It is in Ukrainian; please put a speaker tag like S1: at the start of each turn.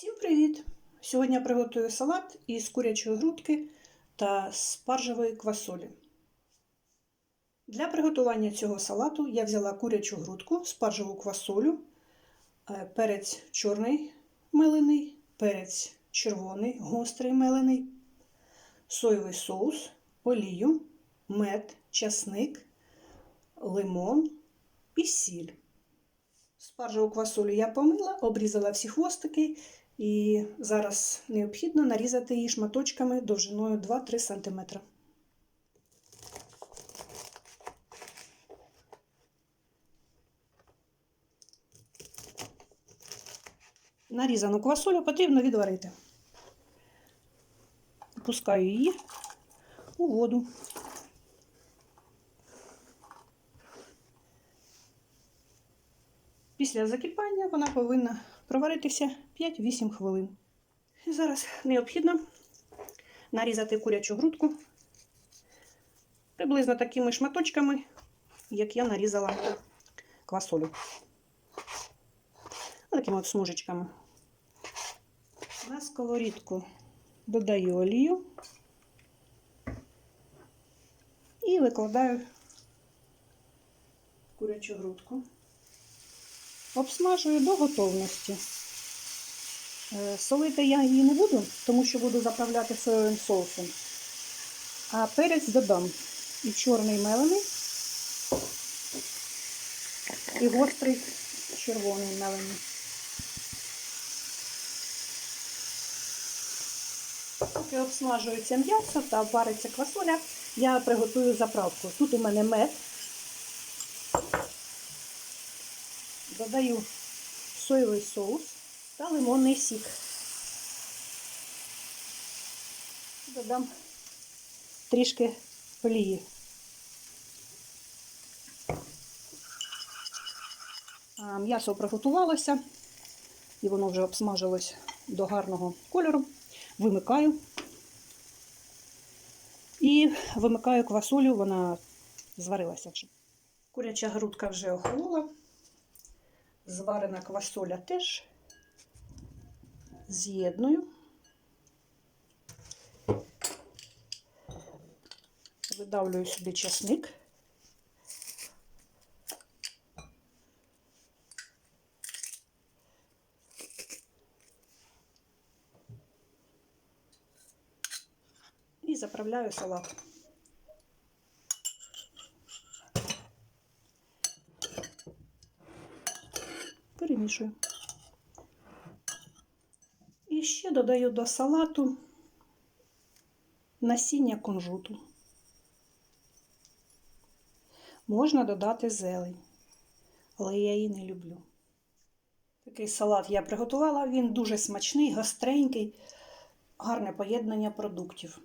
S1: Всім привіт! Сьогодні я приготую салат із курячої грудки та спаржевої квасолі. Для приготування цього салату я взяла курячу грудку, спаржеву квасолю, е, перець чорний мелений, перець червоний, гострий мелений, соєвий соус, олію, мед, часник, лимон і сіль. Спаржеву квасолю я помила, обрізала всі хвостики і зараз необхідно нарізати її шматочками довжиною 2-3 см. Нарізану квасолю потрібно відварити. Пускаю її у воду. Після закипання вона повинна проваритися 5-8 хвилин. І зараз необхідно нарізати курячу грудку приблизно такими шматочками, як я нарізала квасолю. Такими от смужечками. На сковорідку додаю олію і викладаю курячу грудку. Обсмажую до готовності. Е, Солити я її не буду, тому що буду заправляти соєвим соусом. А перець додам і чорний мелений, і гострий червоний мелений. Поки обсмажується м'ясо та вариться квасоля, я приготую заправку. Тут у мене мед. Додаю соєвий соус та лимонний сік. Додам трішки олії. М'ясо приготувалося і воно вже обсмажилось до гарного кольору. Вимикаю і вимикаю квасолю, вона зварилася вже. Куряча грудка вже охолола. Зварена квасоля теж з'єдную. Видавлюю сюди часник. І заправляю салат. Перемішую. І ще додаю до салату насіння кунжуту. Можна додати зелень, але я її не люблю. Такий салат я приготувала, він дуже смачний, гостренький, гарне поєднання продуктів.